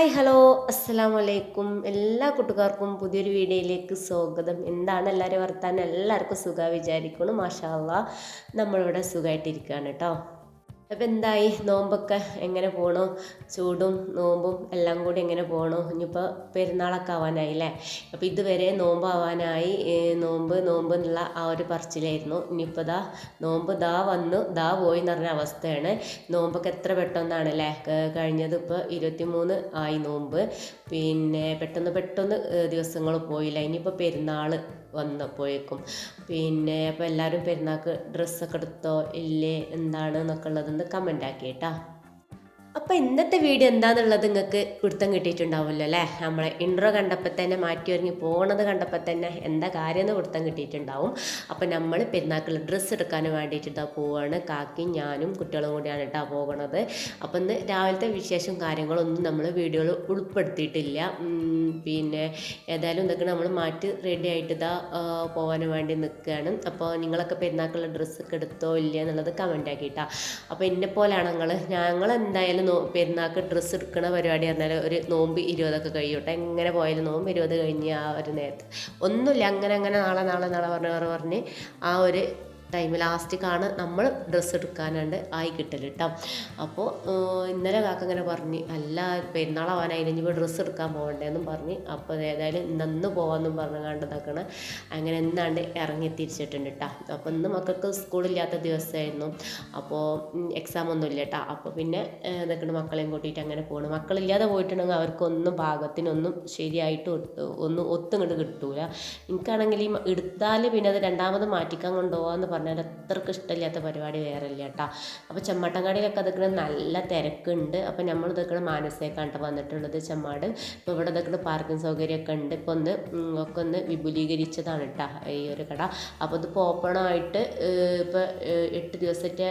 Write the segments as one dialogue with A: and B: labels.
A: Hi hello അസ്സാം വലൈക്കും എല്ലാ കൂട്ടുകാർക്കും പുതിയൊരു വീഡിയോയിലേക്ക് സ്വാഗതം. എന്താണ് എല്ലാവരും വർത്താനം? എല്ലാവർക്കും സുഖം വിചാരിക്കണം മാഷാ അള്ളാ. നമ്മളിവിടെ സുഖമായിട്ടിരിക്കുകയാണ് കേട്ടോ. അപ്പോൾ എന്തായി നോമ്പൊക്കെ എങ്ങനെ പോണു? ചൂടും നോമ്പും എല്ലാം കൂടി എങ്ങനെ പോണു? ഇനിയിപ്പോൾ പെരുന്നാളൊക്കെ ആവാനായില്ലേ അപ്പോൾ ഇതുവരെ നോമ്പാവാനായി നോമ്പ് നോമ്പ് എന്നുള്ള ആ ഒരു പറച്ചിലായിരുന്നു. ഇനിയിപ്പോൾ ദാ നോമ്പ് ദാ വന്നു ദാ പോയി എന്ന് പറഞ്ഞ അവസ്ഥയാണ്. നോമ്പൊക്കെ എത്ര പെട്ടെന്നാണ് അല്ലേ കഴിഞ്ഞത് ഇപ്പോൾ ഇരുപത്തി മൂന്ന് ആയി നോമ്പ്. പിന്നെ പെട്ടെന്ന് പെട്ടെന്ന് ദിവസങ്ങൾ പോയില്ല ഇനിയിപ്പോൾ പെരുന്നാൾ വന്നപ്പോഴേക്കും പിന്നെ അപ്പോൾ എല്ലാവരും പെരുന്നാൾക്ക് ഡ്രസ്സൊക്കെ എടുത്തോ ഇല്ലേ എന്താണ് എന്നൊക്കെ ഉള്ളതൊന്ന് കമന്റ് ആക്കി കേട്ടോ അപ്പോൾ ഇന്നത്തെ വീഡിയോ എന്താണെന്നുള്ളത് നിങ്ങൾക്ക് പിടുത്തം കിട്ടിയിട്ടുണ്ടാവുമല്ലോ അല്ലേ? നമ്മളെ ഇൻട്രോ കണ്ടപ്പോൾ തന്നെ മാറ്റി ഒരുങ്ങി പോണത് കണ്ടപ്പോൾ തന്നെ എന്താ കാര്യം എന്ന് പിടുത്തം കിട്ടിയിട്ടുണ്ടാവും. അപ്പോൾ നമ്മൾ പെരുന്നാക്കുള്ള ഡ്രസ്സ് എടുക്കാൻ വേണ്ടിയിട്ട് പോവാണ്. കാക്കി ഞാനും കുട്ടികളും കൂടിയാണ് കേട്ടോ പോകണത്. അപ്പോൾ ഇന്ന് രാവിലത്തെ വിശേഷം കാര്യങ്ങളൊന്നും നമ്മൾ വീഡിയോയിൽ ഉൾപ്പെടുത്തിയിട്ടില്ല. പിന്നെ ഏതായാലും ഇതൊക്കെ നമ്മൾ മാറ്റി റെഡി ആയിട്ട് ഇതാ പോകാൻ വേണ്ടി നിൽക്കുകയാണ് അപ്പോൾ നിങ്ങളൊക്കെ പെരുന്നാക്കുള്ള ഡ്രസ്സൊക്കെ എടുത്തോ ഇല്ല എന്നുള്ളത് കമന്റ് ആക്കിയിട്ടാ. അപ്പോൾ എന്നെ പോലെയാണ് ഞങ്ങൾ ഞങ്ങൾ എന്തായാലും നോ പെരുന്നാൾക്ക് ഡ്രസ്സ് എടുക്കണ പരിപാടി പറഞ്ഞാൽ ഒരു നോമ്പ് ഇരുപതൊക്കെ കഴിയൂട്ടെ. എങ്ങനെ പോയാലും നോമ്പ് ഇരുപത് കഴിഞ്ഞ് ആ ഒരു നേരത്ത്. ഒന്നുമില്ല അങ്ങനെ അങ്ങനെ നാളെ നാളെ നാളെ പറഞ്ഞ് പറഞ്ഞ് ആ ഒരു ടൈം ലാസ്റ്റിക്കാണ് നമ്മൾ ഡ്രസ്സ് എടുക്കാനാണ്ട് ആയി കിട്ടൽ കേട്ടോ അപ്പോൾ ഇന്നലെ കാക്ക ഇങ്ങനെ പറഞ്ഞ് അല്ല ഇനി ഇനിയിപ്പോൾ ഡ്രസ്സ് എടുക്കാൻ പോകണ്ടേന്നും പറഞ്ഞ് അപ്പോൾ ഏതായാലും ഇന്ന് പോകാമെന്നും പറഞ്ഞു കണ്ടതാക്കണ. അങ്ങനെ എന്താണ്ട് ഇറങ്ങി തിരിച്ചിട്ടുണ്ട് കേട്ടോ അപ്പോൾ ഇന്ന് മക്കൾക്ക് സ്കൂളില്ലാത്ത ദിവസമായിരുന്നു അപ്പോൾ എക്സാം ഒന്നും ഇല്ല കേട്ടോ അപ്പോൾ പിന്നെ ഇതൊക്കെ മക്കളെയും കൂട്ടിയിട്ട് അങ്ങനെ പോകണം മക്കളില്ലാതെ പോയിട്ടുണ്ടെങ്കിൽ അവർക്കൊന്നും പാകത്തിനൊന്നും ശരിയായിട്ട് ഒന്നും ഒത്തുങ്ങോട്ട് കിട്ടൂല. എനിക്കാണെങ്കിൽ എടുത്താൽ പിന്നെ അത് രണ്ടാമത് മാറ്റിക്കാൻ കൊണ്ടുപോകാന്ന് പറഞ്ഞാൽ അത്രയ്ക്ക് ഇഷ്ടമില്ലാത്ത പരിപാടി വേറെ ഇല്ല കേട്ടോ. അപ്പോൾ ചെമ്മട്ടങ്ങാടിയിലൊക്കെ അതൊക്കെ നല്ല തിരക്കുണ്ട്. അപ്പോൾ നമ്മൾ ഇതൊക്കെ മാനസേക്കാണ് ട്ടോ വന്നിട്ടുള്ളത് ചെമ്മാട്. ഇപ്പോൾ ഇവിടെ ഇതൊക്കെ പാർക്കിംഗ് സൗകര്യമൊക്കെ ഉണ്ട്. ഇപ്പോൾ ഒന്ന് ഒക്കെ ഒന്ന് വിപുലീകരിച്ചതാണ് കേട്ടോ ഈ ഒരു കട. അപ്പോൾ ഇതിപ്പോൾ ഓപ്പണായിട്ട് ഇപ്പോൾ എട്ട് ദിവസത്തെ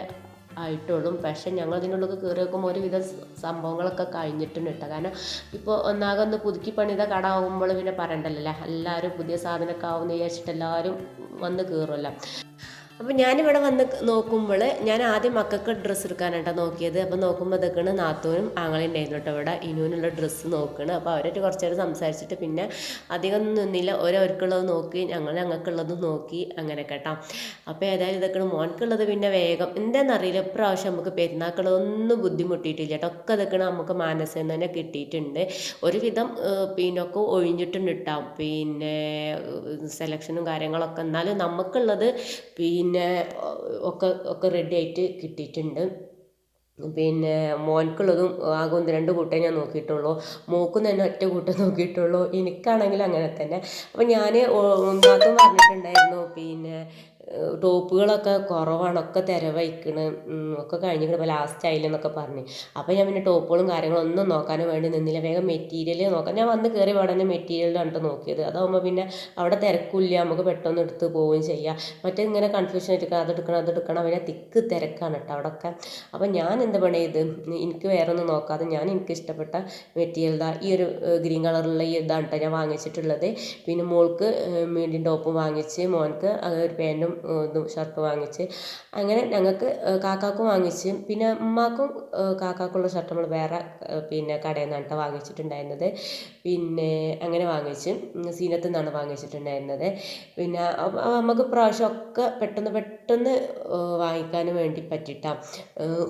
A: ആയിട്ടുള്ളൂ. പക്ഷേ ഞങ്ങൾ ഇതിനുള്ളിൽ കയറി വെക്കുമ്പോൾ ഒരുവിധ സംഭവങ്ങളൊക്കെ കഴിഞ്ഞിട്ടുണ്ട് കേട്ടോ. കാരണം ഇപ്പോൾ ഒന്നാകെ ഒന്ന് പുതുക്കി പണിത കട ആകുമ്പോൾ പിന്നെ പറയണ്ടല്ലോ എല്ലാവരും പുതിയ സാധനമൊക്കെ ആവുമെന്ന് വിചാരിച്ചിട്ട് എല്ലാവരും വന്ന് കയറുമല്ലോ അപ്പോൾ ഞാനിവിടെ വന്ന് നോക്കുമ്പോൾ ഞാൻ ആദ്യം മക്കൾക്ക് ഡ്രസ്സ് എടുക്കാനായിട്ടാണ് നോക്കിയത്. അപ്പോൾ നോക്കുമ്പോൾ ഇതൊക്കെയാണ് നാത്തൂനും ആങ്ങളും ഉണ്ടായിരുന്നു കേട്ടോ ഇവിടെ. ഇനുവിനുള്ള ഡ്രസ്സ് നോക്കണം. അപ്പോൾ അവരായിട്ട് കുറച്ച് നേരം സംസാരിച്ചിട്ട് പിന്നെ അധികം നിന്നില്ല. ഓരോർക്കുള്ളത് നോക്കി ഞങ്ങൾ ഞങ്ങൾക്കുള്ളത് നോക്കി അങ്ങനെ കേട്ടോ. അപ്പോൾ ഏതായാലും ഇതൊക്കെ മോൻക്കുള്ളത് പിന്നെ വേഗം. എന്താണെന്നറിയില്ല ഇപ്രാവശ്യം നമുക്ക് പെരുന്നാക്കളൊന്നും ബുദ്ധിമുട്ടിയിട്ടില്ല കേട്ടോ. ഒക്കെ ഇതൊക്കെ നമുക്ക് മാനസം തന്നെ കിട്ടിയിട്ടുണ്ട്. ഒരുവിധം പിന്നൊക്കെ ഒഴിഞ്ഞിട്ടുണ്ട് കേട്ടോ. പിന്നെ സെലക്ഷനും കാര്യങ്ങളൊക്കെ. എന്നാലും നമുക്കുള്ളത് പിന്നെ ഒക്കെ ഒക്കെ റെഡി ആയിട്ട് കിട്ടിയിട്ടുണ്ട്. പിന്നെ മോൻക്കുള്ളതും ആകെ ഒന്ന് രണ്ട് കൂട്ടേ ഞാൻ നോക്കിയിട്ടുള്ളൂ. മോക്കും തന്നെ ഒറ്റ കൂട്ടം നോക്കിയിട്ടുള്ളൂ. എനിക്കാണെങ്കിൽ അങ്ങനെ തന്നെ. അപ്പം ഞാൻ ഒന്നാമതും പറഞ്ഞിട്ടുണ്ടായിരുന്നു. പിന്നെ ടോപ്പുകളൊക്കെ കുറവാണ് ഒക്കെ തിരവയ്ക്കണ് ഒക്കെ കഴിഞ്ഞിട്ട് ഇപ്പോൾ ലാസ്റ്റ് ആയില്ലെന്നൊക്കെ പറഞ്ഞ്. അപ്പോൾ ഞാൻ പിന്നെ ടോപ്പുകളും കാര്യങ്ങളും ഒന്നും നോക്കാനും വേണ്ടി നിന്നില്ല. വേഗം മെറ്റീരിയൽ നോക്കാം. ഞാൻ വന്ന് കയറി ഉടനെ മെറ്റീരിയൽ കണ്ടിട്ട് നോക്കിയത്. അതാകുമ്പോൾ പിന്നെ അവിടെ തിരക്കില്ല. നമുക്ക് പെട്ടെന്ന് എടുത്ത് പോവുകയും ചെയ്യാം. മറ്റേ ഇങ്ങനെ കൺഫ്യൂഷൻ ആയിട്ട് അതെടുക്കണം അതെടുക്കണം പിന്നെ തിക്ക് തിരക്കാണ് കേട്ടോ അവിടെയൊക്കെ അപ്പോൾ ഞാൻ എന്ത് പണി ഇത്? എനിക്ക് വേറെ ഒന്നും നോക്കാതെ ഞാൻ എനിക്ക് ഇഷ്ടപ്പെട്ട മെറ്റീരിയൽ ഇതാ ഈ ഒരു ഗ്രീൻ കളറുള്ള ഈ ഇതാണ് കേട്ടോ ഞാൻ വാങ്ങിച്ചിട്ടുള്ളത്. പിന്നെ മോൾക്ക് മീഡിയം ടോപ്പും വാങ്ങിച്ച് മോൻക്ക് ഒരു പാന്റും ഇതും ഷർട്ട് വാങ്ങിച്ച്. അങ്ങനെ ഞങ്ങൾക്ക് കാക്കാക്കും വാങ്ങിച്ച്. പിന്നെ ഉമ്മാക്കും കാക്കാക്കുള്ള ഷർട്ട് നമ്മൾ വേറെ പിന്നെ കടയിൽ നിന്നാണ് വാങ്ങിച്ചിട്ടുണ്ടായിരുന്നത്. പിന്നെ അങ്ങനെ വാങ്ങിച്ച് സീനത്ത് നിന്നാണ് വാങ്ങിച്ചിട്ടുണ്ടായിരുന്നത്. പിന്നെ നമുക്ക് പ്രാവശ്യം ഒക്കെ പെട്ടെന്ന് പെട്ടെന്ന് വാങ്ങിക്കാൻ വേണ്ടി പറ്റിയിട്ടാണ്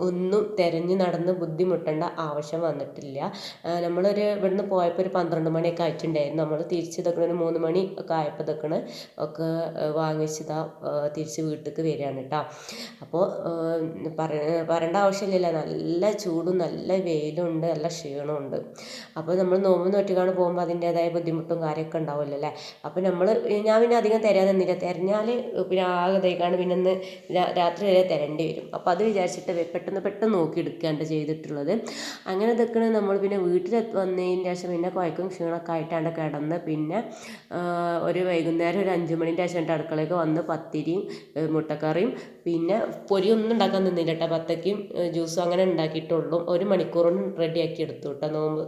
A: ഒന്നും തിരഞ്ഞ് നടന്ന് ബുദ്ധിമുട്ടേണ്ട ആവശ്യം വന്നിട്ടില്ല. നമ്മളൊരു ഇവിടുന്ന് പോയപ്പോൾ ഒരു പന്ത്രണ്ട് മണിയൊക്കെ ആയിട്ടുണ്ടായിരുന്നു. നമ്മൾ തിരിച്ച് ഇതൊക്കെ മൂന്ന് മണി ഒക്കെ ആയപ്പോൾ ഇതൊക്കെ ഒക്കെ വാങ്ങിച്ചതാ തിരിച്ച് വീട്ടിലേക്ക് വരികയാണ് കേട്ടോ. അപ്പോൾ പറ പറയേണ്ട ആവശ്യമില്ലല്ലോ. നല്ല ചൂടും നല്ല വെയിലും ഉണ്ട് നല്ല ക്ഷീണവും ഉണ്ട് അപ്പോൾ നമ്മൾ നോമ്പ് നോറ്റിക്കാണ് പോകുമ്പോൾ അതിന്റേതായ ബുദ്ധിമുട്ടും കാര്യമൊക്കെ ഉണ്ടാവുമല്ലോ അല്ലേ? അപ്പോൾ നമ്മൾ ഞാൻ പിന്നെ അധികം തരാതെ നിന്നില്ല. തിരഞ്ഞാൽ പിന്നെ ആകെ ഇതായിക്കാണ്ട് പിന്നെ ഒന്ന് രാത്രി വരെ തരേണ്ടി വരും. അപ്പോൾ അത് വിചാരിച്ചിട്ട് പെട്ടെന്ന് പെട്ടെന്ന് നോക്കി എടുക്കാണ്ട് ചെയ്തിട്ടുള്ളത്. അങ്ങനെ ഇതൊക്കെയാണ് നമ്മൾ പിന്നെ വീട്ടിൽ വന്നതിന് ശേഷം പിന്നെ കുഴക്കും ക്ഷീണമൊക്കെ ആയിട്ടാണ് കിടന്ന് പിന്നെ ഒരു വൈകുന്നേരം ഒരു അഞ്ച് മണിന്റെ ശേഷം അടുക്കളയൊക്കെ വന്ന് പത്തിരി പത്തിരിയും മുട്ടക്കറിയും പിന്നെ പൊരിയൊന്നും ഉണ്ടാക്കാൻ നിന്നില്ല കേട്ടോ പത്തക്കും ജ്യൂസും അങ്ങനെ ഉണ്ടാക്കിയിട്ടുള്ളൂ. ഒരു മണിക്കൂറൊന്നും റെഡിയാക്കി എടുത്തു കേട്ടോ നോമ്പ്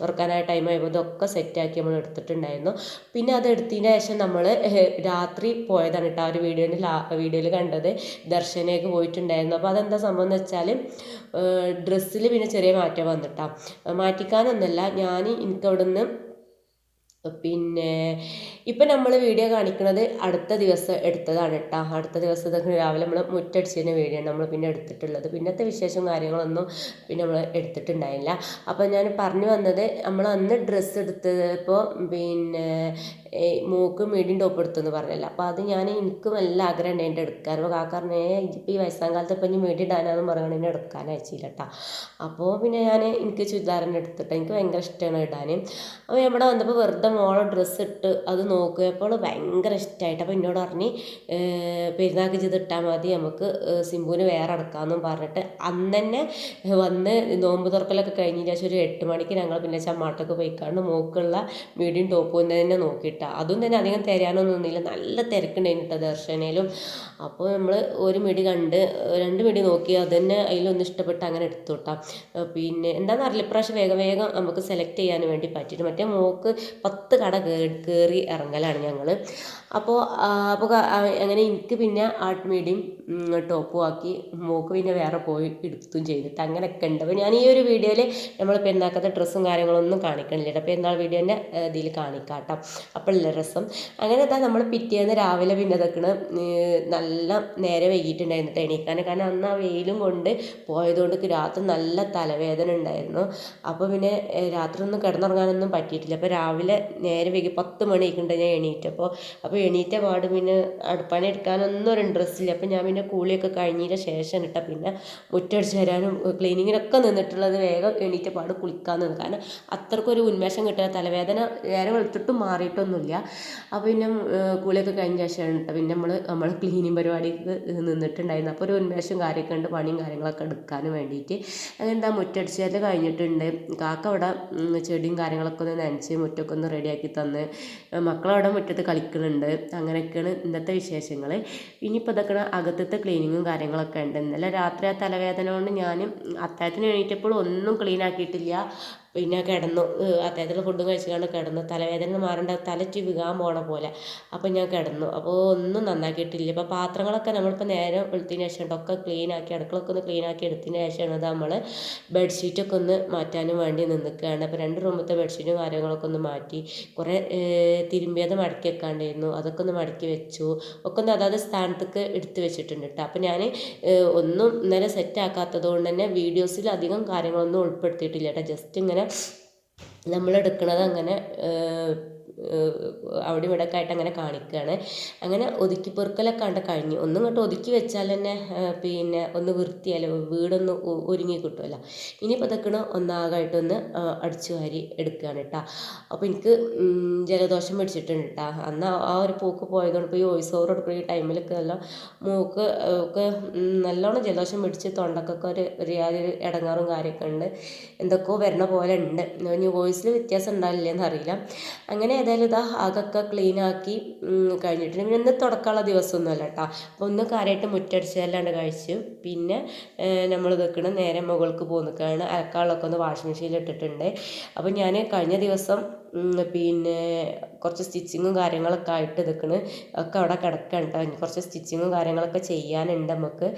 A: തുറക്കാനായ ടൈം ആയപ്പോൾ ഇതൊക്കെ സെറ്റാക്കി നമ്മൾ എടുത്തിട്ടുണ്ടായിരുന്നു. പിന്നെ അത് എടുത്തതിന് ശേഷം നമ്മൾ രാത്രി പോയതാണ് കേട്ടോ ആ ഒരു വീഡിയോയിൽ വീഡിയോയിൽ കണ്ടത്. ദർശനയൊക്കെ പോയിട്ടുണ്ടായിരുന്നു. അപ്പോൾ അതെന്താ സംഭവം എന്ന് വെച്ചാൽ ഡ്രസ്സിൽ പിന്നെ ചെറിയ മാറ്റം വന്നിട്ടാണ് മാറ്റിക്കാനൊന്നല്ല ഞാൻ എനിക്കവിടെ നിന്ന് പിന്നെ ഇപ്പം നമ്മൾ വീഡിയോ കാണിക്കുന്നത് അടുത്ത ദിവസം എടുത്തതാണ് കേട്ടോ അടുത്ത ദിവസം രാവിലെ നമ്മൾ മുറ്റടിച്ചതിന് വീഡിയോ നമ്മൾ പിന്നെ എടുത്തിട്ടുള്ളത്. പിന്നത്തെ വിശേഷം കാര്യങ്ങളൊന്നും പിന്നെ നമ്മൾ എടുത്തിട്ടുണ്ടായില്ല. അപ്പോൾ ഞാൻ പറഞ്ഞു വന്നത് നമ്മൾ അന്ന് ഡ്രസ്സ് എടുത്തപ്പോൾ പിന്നെ മൂക്ക് മീഡിയം ടോപ്പ് എടുത്തെന്ന് പറഞ്ഞല്ലോ. അപ്പോൾ അത് ഞാൻ എനിക്ക് നല്ല ആഗ്രഹം ഉണ്ട് എന്റെ എടുക്കാൻ. അപ്പോൾ കാരണം ഇപ്പം ഈ വയസ്സാം കാലത്ത് ഇപ്പം ഇനി മീഡി ഇടാനാന്ന് പറയണ എന്നെ എടുക്കാൻ അയച്ചില്ല കേട്ടോ അപ്പോൾ പിന്നെ ഞാൻ എനിക്ക് ചുരിദാറിന്റെ എടുത്തിട്ട് എനിക്ക് ഭയങ്കര ഇഷ്ടമാണ് ഇടാൻ. അപ്പോൾ ഇവിടെ വന്നപ്പോൾ വെറുതെ മോളെ ഡ്രസ്സ് ഇട്ട് അത് നോക്കിയപ്പോൾ ഭയങ്കര ഇഷ്ടമായിട്ട് അപ്പോൾ എന്നോട് പറഞ്ഞ് പെരുന്നാൾക്ക് ചെയ്ത് ഇട്ടാൽ മതി നമുക്ക് സിംബുവിന് വേറെ അടക്കാമെന്നും പറഞ്ഞിട്ട്. അന്ന് തന്നെ വന്ന് നോമ്പ് തുറക്കലൊക്കെ കഴിഞ്ഞ ശേഷം ഒരു എട്ട് മണിക്ക് ഞങ്ങൾ പിന്നെ ചമ്മാട്ടൊക്കെ പോയിക്കാണ്ട് മോക്കുള്ള മീഡിയം ടോപ്പ് തന്നെ നോക്കിയിട്ടാണ് അതും തന്നെ അധികം തിരയാനൊന്നും നിന്നില്ല. നല്ല തിരക്കുണ്ടായിരുന്നു കേട്ടോ ദർശനയിലും അപ്പോൾ നമ്മൾ ഒരു മിടി കണ്ട് രണ്ട് മിടി നോക്കി അത് തന്നെ അതിലൊന്ന് ഇഷ്ടപ്പെട്ട് അങ്ങനെ എടുത്തു കേട്ടോ പിന്നെ എന്താണെന്ന് അറിയില്ല ഇപ്രാവശ്യം വേഗം വേഗം നമുക്ക് സെലക്ട് ചെയ്യാൻ വേണ്ടി പറ്റിയിട്ട്. മറ്റേ മോക്ക് പത്ത് കട കയറി ഇറങ്ങലാണ് ഞങ്ങൾ അപ്പോൾ അപ്പോൾ അങ്ങനെ എനിക്ക് പിന്നെ ആർട്ട് മീഡിയം ടോപ്പും ആക്കി മോക്ക് പിന്നെ വേറെ പോയി എടുത്തും ചെയ്തിട്ട് അങ്ങനെയൊക്കെ ഉണ്ട്. അപ്പോൾ ഞാൻ ഈ ഒരു വീഡിയോയിൽ നമ്മൾ പെരുന്നാക്കത്തെ ഡ്രസ്സും കാര്യങ്ങളൊന്നും കാണിക്കണില്ല കേട്ടോ. പെരുന്നാൾ വീഡിയോന്റെ ഇതിൽ കാണിക്കാം കേട്ടോ. അപ്പോഴല്ല രസം. അങ്ങനെ എന്താ നമ്മൾ പിറ്റേന്ന് രാവിലെ പിന്നെ ഇതൊക്കെ നല്ല നേരെ വൈകിട്ടുണ്ടായിരുന്നു എണീക്കാൻ. കാരണം അന്ന് ആ വെയിലും കൊണ്ട് പോയതുകൊണ്ട് രാത്രി നല്ല തലവേദന ഉണ്ടായിരുന്നു. അപ്പോൾ പിന്നെ രാത്രി ഒന്നും കിടന്നുറങ്ങാനൊന്നും പറ്റിയിട്ടില്ല. അപ്പോൾ രാവിലെ നേരെ വൈകി പത്ത് മണിയൊക്കെ ഞാൻ എണീറ്റപ്പോൾ അപ്പോൾ എണീറ്റ പാട് പിന്നെ അടുപ്പണി എടുക്കാനൊന്നും ഒരു ഇൻട്രസ്റ്റ് ഇല്ല. അപ്പോൾ ഞാൻ പിന്നെ കൂളിയൊക്കെ കഴിഞ്ഞതിന് ശേഷം ഇട്ട പിന്നെ മുറ്റടിച്ച് തരാനും ക്ലീനിങ്ങിനൊക്കെ നിന്നിട്ടുള്ളത് വേഗം എണീറ്റ പാട് കുളിക്കാൻ നിന്ന് കാരണം അത്രക്കൊരു ഉന്മേഷം കിട്ടുക തലവേദന നേരെ വെളുത്തിട്ടും മാറിയിട്ടൊന്നുമില്ല. അപ്പോൾ പിന്നെ കൂളിയൊക്കെ കഴിഞ്ഞ ശേഷം കേട്ടോ പിന്നെ നമ്മൾ നമ്മൾ ക്ലീനിങ് പരിപാടിക്ക് നിന്നിട്ടുണ്ടായിരുന്നു. അപ്പോൾ ഒരു ഉന്മേഷം കാര്യമൊക്കെ ഉണ്ട് പണിയും കാര്യങ്ങളൊക്കെ എടുക്കാനും വേണ്ടിയിട്ട്. അങ്ങനെ എന്താ മുറ്റടിച്ചാൽ കഴിഞ്ഞിട്ടുണ്ട്. കാക്ക അവിടെ ചെടിയും കാര്യങ്ങളൊക്കെ ഒന്ന് നനച്ച് മുറ്റൊക്കെ ഒന്ന് റെഡിയാക്കി തന്ന്. മക്കളവിടെ മുറ്റത്ത് കളിക്കുന്നുണ്ട് അങ്ങനെയൊക്കെയാണ് ഇന്നത്തെ വിശേഷങ്ങൾ ഇനിയിപ്പോൾ ഇതൊക്കെ അകത്തത്തെ ക്ലീനിങ്ങും കാര്യങ്ങളൊക്കെ ഉണ്ട്. ഇന്നലെ രാത്രി ആ തലവേദന കൊണ്ട് ഞാൻ അത്താഴത്തിന് എണീറ്റപ്പോൾ ഒന്നും ക്ലീൻ ആക്കിയിട്ടില്ല. പിന്നെ കിടന്നു അദ്ദേഹത്തിന് ഫുഡും കഴിച്ചുകൊണ്ട് കിടന്നു. തലവേദന മാറേണ്ട തലയ്ക്ക് വികാൻ പോണ പോലെ. അപ്പോൾ ഞാൻ കിടന്നു. അപ്പോൾ ഒന്നും നന്നാക്കിയിട്ടില്ല. ഇപ്പോൾ പാത്രങ്ങളൊക്കെ നമ്മളിപ്പോൾ നേരെ വെളുത്തതിന് ശേഷം ഒക്കെ ക്ലീനാക്കി അടുക്കളൊക്കെ ഒന്ന് ക്ലീനാക്കി എടുത്തതിന് ശേഷമാണ് നമ്മൾ ബെഡ്ഷീറ്റൊക്കെ ഒന്ന് മാറ്റാനും വേണ്ടി നിൽക്കുകയാണ്. അപ്പോൾ രണ്ട് റൂമത്തെ ബെഡ്ഷീറ്റും കാര്യങ്ങളൊക്കെ ഒന്ന് മാറ്റി കുറേ തിരുമ്പിയത് മടക്കി വെക്കാണ്ടായിരുന്നു. അതൊക്കെ ഒന്ന് മടക്കി വെച്ചു. ഒക്കെ ഒന്ന് അതാത് സ്ഥാനത്തേക്ക് എടുത്ത് വെച്ചിട്ടുണ്ട് കേട്ടോ അപ്പോൾ ഞാൻ ഒന്നും ഇന്നലെ സെറ്റ് ആക്കാത്തത് കൊണ്ട് തന്നെ വീഡിയോസിൽ അധികം കാര്യങ്ങളൊന്നും ഉൾപ്പെടുത്തിയിട്ടില്ല കേട്ടോ ജസ്റ്റ് ഇങ്ങനെ നമ്മൾ എടുക്കുന്നത് അങ്ങനെ അവിടെ ഇവിടെ ഒക്കെ ആയിട്ട് അങ്ങനെ കാണിക്കുകയാണ് അങ്ങനെ ഒതുക്കി പെറുക്കലൊക്കെ കണ്ട് കഴിഞ്ഞു. ഒന്നും ഇങ്ങോട്ട് ഒതുക്കി വെച്ചാൽ തന്നെ പിന്നെ ഒന്ന് വൃത്തിയല്ല വീടൊന്ന് ഒരുങ്ങി കിട്ടുമല്ലോ. ഇനിയിപ്പോൾ ഇതൊക്കെ ഒന്നാകായിട്ടൊന്ന് അടിച്ചു വാരി എടുക്കുകയാണ് കേട്ടോ അപ്പോൾ എനിക്ക് ജലദോഷം പിടിച്ചിട്ടുണ്ട് കേട്ടോ അന്ന് ആ ഒരു പോക്ക് പോയതുകൊണ്ട് ഇപ്പോൾ ഈ വോയിസ് ഓവർ എടുക്കുന്ന ഈ ടൈമിലൊക്കെ നല്ല മൂക്ക് ഒക്കെ നല്ലോണം ജലദോഷം പിടിച്ച് തൊണ്ടക്കൊക്കെ ഒരു ഒരു ഇടങ്ങാറും കാര്യമൊക്കെ ഉണ്ട്. എന്തൊക്കെയോ വരണ പോലെ ഉണ്ട്. ഇനി വോയിസിൽ വ്യത്യാസം ഉണ്ടാവില്ലെന്ന് അറിയില്ല. അങ്ങനെ ഏതായാലും ഇതാ ആകൊക്കെ ക്ലീൻ ആക്കി കഴിഞ്ഞിട്ടുണ്ട്. പിന്നെ ഇന്ന് തുടക്കാനുള്ള ദിവസമൊന്നുമല്ല കേട്ടോ. അപ്പോൾ ഒന്ന് കാര്യമായിട്ട് മുറ്റടിച്ചതല്ലാണ്ട് കഴിച്ചു. പിന്നെ നമ്മൾ ഇതൊക്കെയാണ് നേരെ മുകൾക്ക് പോന്നിക്കാണ്. അലക്കാളൊക്കെ ഒന്ന് വാഷിംഗ് മെഷീനിൽ ഇട്ടിട്ടുണ്ട്. അപ്പോൾ ഞാൻ കഴിഞ്ഞ ദിവസം പിന്നെ കുറച്ച് സ്റ്റിച്ചിങ്ങും കാര്യങ്ങളൊക്കെ ആയിട്ട് നിൽക്കണ് ഒക്കെ അവിടെ കിടക്കുകയാണ് കേട്ടോ കുറച്ച് സ്റ്റിച്ചിങ്ങും കാര്യങ്ങളൊക്കെ ചെയ്യാനുണ്ട് നമുക്ക്.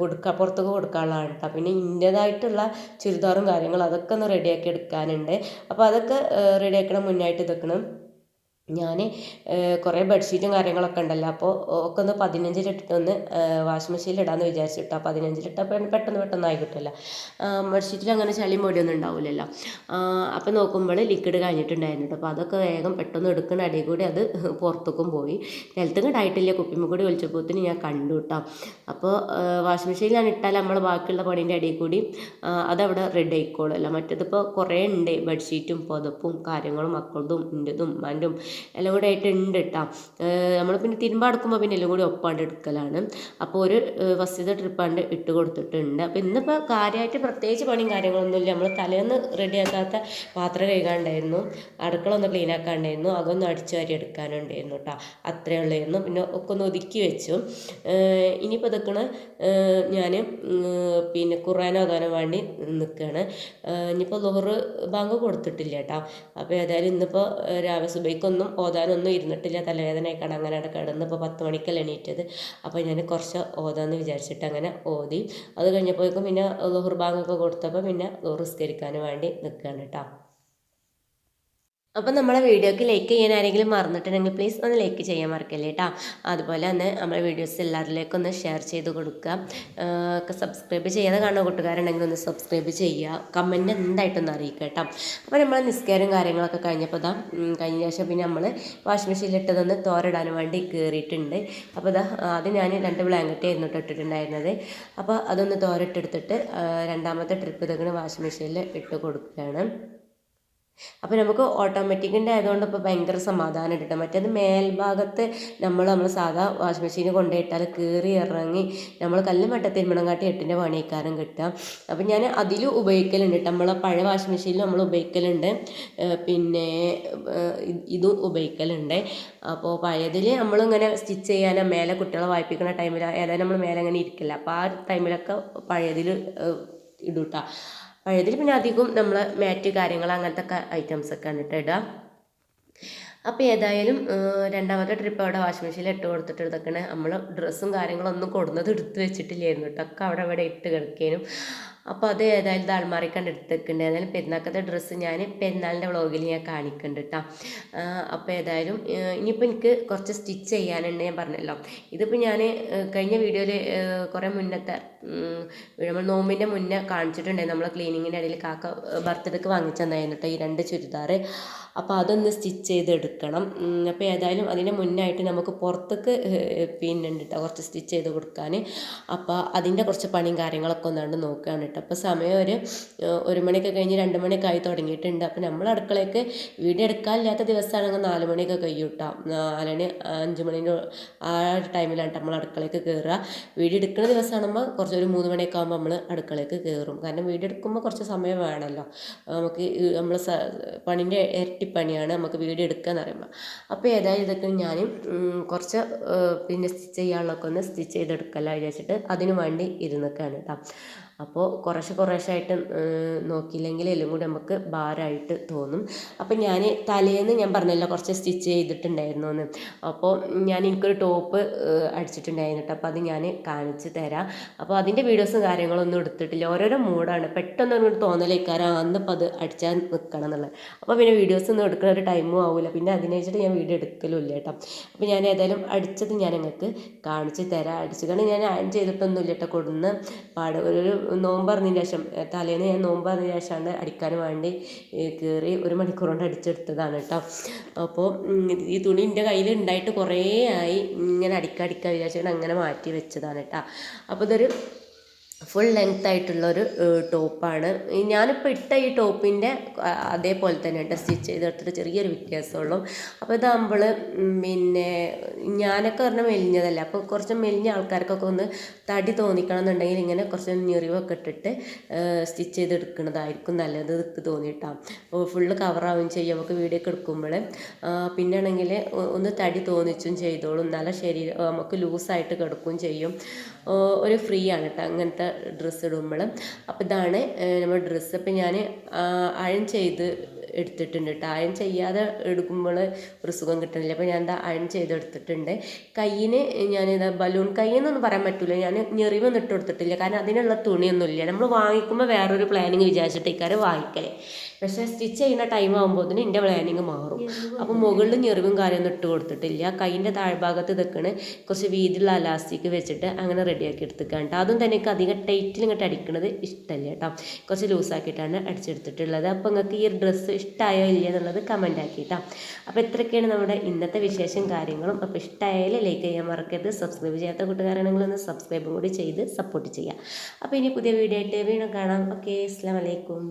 A: കൊടുക്കുക പുറത്തൊക്കെ കൊടുക്കാനുള്ളതാണ് കേട്ടോ പിന്നെ ഇന്റേതായിട്ടുള്ള ചുരിദാറും കാര്യങ്ങളും അതൊക്കെ ഒന്ന് റെഡിയാക്കി എടുക്കാനുണ്ട്. അപ്പോൾ അതൊക്കെ റെഡിയാക്കണം മുന്നായിട്ട് നിൽക്കണം ഞാൻ കുറേ ബെഡ്ഷീറ്റും കാര്യങ്ങളൊക്കെ ഉണ്ടല്ലോ. അപ്പോൾ ഒക്കെ ഒന്ന് പതിനഞ്ചിലിട്ടിട്ടൊന്ന് വാഷിംഗ് മെഷീനിൽ ഇടാമെന്ന് വിചാരിച്ചിട്ടാ. പതിനഞ്ചിലിട്ടാൽ പെട്ടെന്ന് പെട്ടെന്ന് ആയി കിട്ടുമല്ലോ ബെഡ്ഷീറ്റിൽ അങ്ങനെ ചളി പൊടിയൊന്നും ഉണ്ടാവില്ലല്ലോ അപ്പോൾ നോക്കുമ്പോൾ ലിക്വിഡ് കഴിഞ്ഞിട്ടുണ്ടായിരുന്നു അപ്പോൾ അതൊക്കെ വേഗം പെട്ടെന്ന് എടുക്കുന്ന അടിയിൽ കൂടി അത് പുറത്തേക്കും പോയി. നിലത്തും കണ്ടായിട്ടില്ല കുപ്പിമ്മ കൂടി ഒളിച്ചപ്പോത്തിന് ഞാൻ കണ്ടു കേട്ടോ. അപ്പോൾ വാഷിംഗ് മെഷീനിലാണ് ഇട്ടാൽ നമ്മൾ ബാക്കിയുള്ള പണീന്റെ അടിയിൽ കൂടി അതവിടെ റെഡി ആയിക്കോളുമല്ലോ മറ്റേതിപ്പോൾ കുറേ ഉണ്ട് ബെഡ്ഷീറ്റും പുതപ്പും കാര്യങ്ങളും മക്കളതും എന്റെതും ഉമ്മാന്റെതും എല്ലാം കൂടെ ആയിട്ട് ഉണ്ട് കേട്ടോ നമ്മൾ പിന്നെ തിരുമ്പ അടുക്കുമ്പോൾ പിന്നെ എല്ലാം കൂടി ഒപ്പാണ്ട് എടുക്കലാണ്. അപ്പോൾ ഒരു ഫസ്റ്റത്തെ ട്രിപ്പാണ്ട് ഇട്ട് കൊടുത്തിട്ടുണ്ട്. അപ്പോൾ ഇന്നിപ്പോൾ കാര്യമായിട്ട് പ്രത്യേകിച്ച് പണിയും കാര്യങ്ങളൊന്നുമില്ല. നമ്മൾ തലേന്ന് റെഡിയാക്കാത്ത പാത്രം കഴുകാണ്ടായിരുന്നു. അടുക്കള ഒന്ന് ക്ലീൻ ആക്കാണ്ടായിരുന്നു. അതൊന്ന് അടിച്ചു വാരി എടുക്കാനുണ്ടായിരുന്നു കേട്ടോ അത്രേ ഉള്ളായിരുന്നു. പിന്നെ ഒക്കെ ഒന്ന് ഒതുക്കി വെച്ചു. ഇനിയിപ്പോൾ ഇതൊക്കെ ഞാൻ പിന്നെ ഖുറാൻ അതോ വേണ്ടി നിൽക്കുകയാണ് ഇനിയിപ്പോൾ ലോഹറ് ബാങ്ക് കൊടുത്തിട്ടില്ല കേട്ടോ അപ്പോൾ ഏതായാലും ഇന്നിപ്പോൾ രാവിലെ സുബൈക്കൊന്നും ഓതാനൊന്നും ഇരുന്നിട്ടില്ല. തലവേദനയൊക്കെയാണ് അങ്ങനെ കിടന്ന് ഇപ്പോൾ പത്ത് മണിക്കല്ല എണീറ്റത്. അപ്പോൾ ഞാൻ കുറച്ച് ഓതാന്ന് വിചാരിച്ചിട്ട് അങ്ങനെ ഓതി. അത് കഴിഞ്ഞപ്പോഴേക്കും പിന്നെ ലോഹർ ബാങ്കൊക്കെ കൊടുത്തപ്പോൾ പിന്നെ ലോഹർ വേണ്ടി നിൽക്കുകയാണ് കേട്ടോ. അപ്പം നമ്മളെ വീഡിയോക്ക് ലൈക്ക് ചെയ്യാൻ ആരെങ്കിലും മറന്നിട്ടുണ്ടെങ്കിൽ പ്ലീസ് ഒന്ന് ലൈക്ക് ചെയ്യാൻ മറക്കല്ലേ കേട്ടോ അതുപോലെ തന്നെ നമ്മളെ വീഡിയോസ് എല്ലാവരിലേക്കും ഒന്ന് ഷെയർ ചെയ്ത് കൊടുക്കുക ഒക്കെ സബ്സ്ക്രൈബ് ചെയ്യാതെ കാണുന്ന കൂട്ടുകാരുണ്ടെങ്കിൽ ഒന്ന് സബ്സ്ക്രൈബ് ചെയ്യുക. കമന്റ് എന്തായിട്ടൊന്ന് അറിയിക്കുക അപ്പോൾ നമ്മൾ നിസ്കാരം കാര്യങ്ങളൊക്കെ കഴിഞ്ഞപ്പോൾ ഇതാ കഴിഞ്ഞ ശേഷം പിന്നെ നമ്മൾ വാഷിംഗ് മെഷീനിലിട്ടതൊന്ന് തോരിടാൻ വേണ്ടി കയറിയിട്ടുണ്ട് അപ്പോൾ ഇതാ അത് ഞാൻ രണ്ട് ബ്ലാങ്കറ്റ് ആയിരുന്നു ഇട്ടിട്ടുണ്ടായിരുന്നത്. അപ്പോൾ അതൊന്ന് തോരിട്ടെടുത്തിട്ട് രണ്ടാമത്തെ ട്രിപ്പ് ഇതൊക്കെ വാഷിംഗ് മെഷീനിൽ ഇട്ട് കൊടുക്കുകയാണ് അപ്പോൾ നമുക്ക് ഓട്ടോമാറ്റിക്കിന്റെ ആയതുകൊണ്ട് ഇപ്പോൾ ഭയങ്കര സമാധാനം കിട്ടും മറ്റേത് മേൽഭാഗത്ത് നമ്മൾ നമ്മൾ സാധാ വാഷിംഗ് മെഷീനിൽ കൊണ്ടുപോയിട്ടാൽ കീറി ഇറങ്ങി നമ്മൾ കല്ല് മട്ട തിരുമണം കാട്ടി എട്ടിന്റെ പണിക്കാരം കിട്ടുക അപ്പോൾ ഞാൻ അതിൽ ഉപയോഗിക്കലുണ്ട് നമ്മൾ പഴയ വാഷിംഗ് മെഷീനിൽ നമ്മൾ ഉപയോഗിക്കലുണ്ട്. പിന്നെ ഇതും ഉപയോഗിക്കലുണ്ട്. അപ്പോൾ പഴയതിൽ നമ്മളിങ്ങനെ സ്റ്റിച്ച് ചെയ്യാനോ മേലെ കുട്ടികളെ വായിപ്പിക്കുന്ന ടൈമിൽ ഏതായാലും നമ്മൾ മേലെ അങ്ങനെ ഇരിക്കില്ല. അപ്പോൾ ആ ടൈമിലൊക്കെ പഴയതിൽ ഇടൂട്ടാ. പഴയതിൽ പിന്നെ അധികം നമ്മൾ മാറ്റ് കാര്യങ്ങൾ അങ്ങനത്തെ ഒക്കെ ആണ് ഇടുക അപ്പോൾ ഏതായാലും രണ്ടാമത്തെ ട്രിപ്പ് അവിടെ വാഷിംഗ് മെഷീനിൽ ഇട്ട് കൊടുത്തിട്ട് ഇതൊക്കെയാണ് നമ്മൾ ഡ്രസ്സും കാര്യങ്ങളൊന്നും കൊടുന്നത് എടുത്ത് വെച്ചിട്ടില്ലായിരുന്നു കേട്ടോ ഒക്കെ അവിടെ അവിടെ ഇട്ട് കിടക്കാനും. അപ്പോൾ അത് ഏതായാലും താഴ്മാറിക്കണ്ട് എടുത്തേക്കുണ്ട്. ഏതായാലും പെരുന്നാക്കത്തെ ഡ്രസ്സ് ഞാൻ പെരുന്നാളിന്റെ വ്ളോഗിൽ ഞാൻ കാണിക്കുന്നുണ്ട് കേട്ടോ അപ്പോൾ ഏതായാലും ഇനിയിപ്പോൾ എനിക്ക് കുറച്ച് സ്റ്റിച്ച് ചെയ്യാനുണ്ട് ഞാൻ പറഞ്ഞല്ലോ. ഇതിപ്പോൾ ഞാൻ കഴിഞ്ഞ വീഡിയോയിൽ കുറേ മുന്നത്തെ നമ്മൾ നോമ്പിന്റെ മുന്നേ കാണിച്ചിട്ടുണ്ടായിരുന്നു നമ്മൾ ക്ലീനിങ്ങിന്റെ ഇടയിൽ കാക്ക ബർത്ത്ഡേക്ക് വാങ്ങിച്ചതായിരുന്നു കേട്ടോ ഈ രണ്ട് ചുരിദാർ. അപ്പോൾ അതൊന്ന് സ്റ്റിച്ച് ചെയ്തെടുക്കണം. അപ്പോൾ ഏതായാലും അതിന് മുന്നായിട്ട് നമുക്ക് പുറത്തേക്ക് പിന്നെ ഉണ്ട് കേട്ടോ കുറച്ച് സ്റ്റിച്ച് ചെയ്ത് കൊടുക്കാൻ അപ്പോൾ അതിന്റെ കുറച്ച് പണിയും കാര്യങ്ങളൊക്കെ ഒന്നാണ്ട് നോക്കുകയാണ് കേട്ടോ അപ്പോൾ സമയം ഒരു ഒരു മണിയൊക്കെ കഴിഞ്ഞ് രണ്ട് മണിയൊക്കെ ആയി തുടങ്ങിയിട്ടുണ്ട്. അപ്പോൾ നമ്മൾ അടുക്കളയ്ക്ക് വീഡിയോ എടുക്കാനില്ലാത്ത ദിവസമാണെങ്കിൽ നാല് മണിയൊക്കെ കഴിയും കേട്ടോ അഞ്ച് മണിന്റെ ആ ഒരു ടൈമിലാണ് നമ്മൾ അടുക്കളയ്ക്ക് കയറുക വീഡിയോ എടുക്കുന്ന ദിവസമാകുമ്പോൾ കുറച്ച് ഒരു മൂന്ന് മണിയൊക്കെ ആകുമ്പോൾ നമ്മൾ അടുക്കളയ്ക്ക് കയറും കാരണം വീഡിയോ എടുക്കുമ്പോൾ കുറച്ച് സമയം വേണമല്ലോ നമുക്ക് നമ്മൾ പണിന്റെ ഇരട്ടിപ്പണിയാണ് നമുക്ക് വീഡിയോ എടുക്കുക എന്ന് പറയുമ്പോൾ അപ്പോൾ ഏതായാലും ഇതൊക്കെ ഞാൻ കുറച്ച് പിന്നെ സ്റ്റിച്ച് ചെയ്യാനുള്ളതൊക്കെ ഒന്ന് സ്റ്റിച്ച് ചെയ്തെടുക്കലാണ് വിചാരിച്ചിട്ട് അതിനു വേണ്ടി ഇരുന്നൊക്കെയാണ് കേട്ടോ അപ്പോൾ കുറേശ്ശെ കുറേശ്ശായിട്ട് നോക്കിയില്ലെങ്കിൽ എല്ലാം കൂടി നമുക്ക് ഭാരമായിട്ട് തോന്നും. അപ്പം ഞാൻ തലേന്ന് ഞാൻ പറഞ്ഞല്ലോ കുറച്ച് സ്റ്റിച്ച് ചെയ്തിട്ടുണ്ടായിരുന്നു എന്ന് അപ്പോൾ ഞാൻ എനിക്കൊരു ടോപ്പ് അടിച്ചിട്ടുണ്ടായിരുന്നു അപ്പോൾ അത് ഞാൻ കാണിച്ച് തരാം. അപ്പോൾ അതിന്റെ വീഡിയോസും കാര്യങ്ങളൊന്നും എടുത്തിട്ടില്ല. ഓരോരോ മൂഡാണ്. പെട്ടെന്ന് ഒരു തോന്നലേക്കാരം. അന്നിപ്പോൾ അത് അടിച്ചാൽ നിൽക്കണം എന്നുള്ളത്. അപ്പോൾ പിന്നെ വീഡിയോസ് ഒന്നും എടുക്കുന്ന ഒരു ടൈമും ആവില്ല പിന്നെ അതിനെ വെച്ചിട്ട് ഞാൻ വീഡിയോ എടുക്കലും ഇല്ല കേട്ടോ. അപ്പോൾ ഞാൻ ഏതായാലും അടിച്ചത് ഞാൻ നിങ്ങൾക്ക് കാണിച്ച് തരാം. അടിച്ചു കാരണം ഞാൻ ആഡ് ചെയ്തിട്ടൊന്നുമില്ല കേട്ടോ. കൊടുന്ന് പാട്. ഒരു നോമ്പ് പറഞ്ഞതിന് ശേഷം തലേന്ന് ഞാൻ നോമ്പ് പറഞ്ഞതിന് ശേഷമാണ് അടിക്കാൻ വേണ്ടി കയറി ഒരു മണിക്കൂർ കൊണ്ട് അടിച്ചെടുത്തതാണ് കേട്ടോ അപ്പോൾ ഈ തുണി എന്റെ കയ്യിൽ ഉണ്ടായിട്ട് കുറേ ആയി ഇങ്ങനെ അടിക്കാൻ വിചാരിച്ചിട്ട് അങ്ങനെ മാറ്റി വെച്ചതാണ് കേട്ടോ അപ്പോൾ ഇതൊരു ഫുൾ ലെങ്ത് ആയിട്ടുള്ളൊരു ടോപ്പാണ്. ഞാനിപ്പോൾ ഇട്ട ഈ ടോപ്പിന്റെ അതേപോലെ തന്നെ ഉണ്ട് സ്റ്റിച്ച് ചെയ്തെടുത്തിട്ട് ചെറിയൊരു വ്യത്യാസമുള്ളൂ. അപ്പോൾ ഇതാകുമ്പോൾ പിന്നെ ഞാനൊക്കെ പറഞ്ഞാൽ മെലിഞ്ഞതല്ല. അപ്പോൾ കുറച്ച് മെലിഞ്ഞ ആൾക്കാർക്കൊക്കെ ഒന്ന് തടി തോന്നിക്കണം എന്നുണ്ടെങ്കിൽ ഇങ്ങനെ കുറച്ച് ഞെറിവൊക്കെ ഇട്ടിട്ട് സ്റ്റിച്ച് ചെയ്തെടുക്കുന്നതായിരിക്കും നല്ലത് തോന്നിയിട്ടാണ് അപ്പോൾ ഫുള്ള് കവറാവുകയും ചെയ്യും. നമുക്ക് വീഡിയോ ഒക്കെ എടുക്കുമ്പോൾ പിന്നെ ആണെങ്കിൽ ഒന്ന് തടി തോന്നിച്ചും ചെയ്തോളും. നല്ല ശരീരം നമുക്ക് ലൂസായിട്ട് കിടക്കുകയും ചെയ്യും. ഒരു ഫ്രീ ആണ് കേട്ടോ. അങ്ങനത്തെ ഡ്രസ്സ് ഇടുമ്പോൾ അപ്പോൾ ഇതാണ് നമ്മൾ ഡ്രസ്സ് അപ്പോൾ ഞാൻ അയൺ ചെയ്ത് എടുത്തിട്ടുണ്ട് കേട്ടോ അയൺ ചെയ്യാതെ എടുക്കുമ്പോൾ ഒരു സുഖം കിട്ടണില്ല. അപ്പോൾ ഞാൻ എന്താ അയൺ ചെയ്ത് എടുത്തിട്ടുണ്ട് കയ്യിന് ഞാനിതാ ബലൂൺ കയ്യെന്നൊന്നും പറയാൻ പറ്റില്ല ഞാൻ ഞെറിവൊന്നും ഇട്ട് കൊടുത്തിട്ടില്ല. കാരണം അതിനുള്ള തുണിയൊന്നുമില്ല. നമ്മൾ വാങ്ങിക്കുമ്പോൾ വേറൊരു പ്ലാനിങ് വിചാരിച്ചിട്ട് ഇക്കാർ വാങ്ങിക്കലേ. പക്ഷേ സ്റ്റിച്ച് ചെയ്യുന്ന ടൈം ആകുമ്പോഴത്തേന് എന്റെ പ്ലാനിങ് മാറും. അപ്പോൾ മുകളിൽ ഞെറിവും കാര്യമൊന്നും ഇട്ട് കൊടുത്തിട്ടില്ല. കൈയിന്റെ താഴ്ഭാഗത്ത് ഇതൊക്കെയാണ് കുറച്ച് വീതിയുള്ള അലാസ്റ്റിക് വെച്ചിട്ട് അങ്ങനെ റെഡിയാക്കി എടുത്തിക്കാണ് അതും തന്നെ എനിക്ക് അധികം ടൈറ്റിൽ ഇങ്ങോട്ട് അടിക്കുന്നത് ഇഷ്ടമല്ല കേട്ടോ കുറച്ച് ലൂസാക്കിയിട്ടാണ് അടിച്ചെടുത്തിട്ടുള്ളത്. അപ്പോൾ നിങ്ങൾക്ക് ഈ ഡ്രസ്സ് ഇഷ്ടമായോ ഇല്ല എന്നുള്ളത് കമന്റ് ആക്കിയിട്ടോ അപ്പോൾ ഇത്രയൊക്കെയാണ് നമ്മുടെ ഇന്നത്തെ വിശേഷം കാര്യങ്ങളും. അപ്പോൾ ഇഷ്ടമായാലും ലൈക്ക് ചെയ്യാൻ മറക്കരുത്. സബ്സ്ക്രൈബ് ചെയ്യാത്ത കൂട്ടുകാരാണെങ്കിൽ ഒന്ന് സബ്സ്ക്രൈബും കൂടി ചെയ്ത് സപ്പോർട്ട് ചെയ്യുക. അപ്പോൾ ഇനി പുതിയ വീഡിയോ ആയിട്ട് വീണ്ടും കാണാം. ഓക്കെ അസ്സാം വലൈക്കും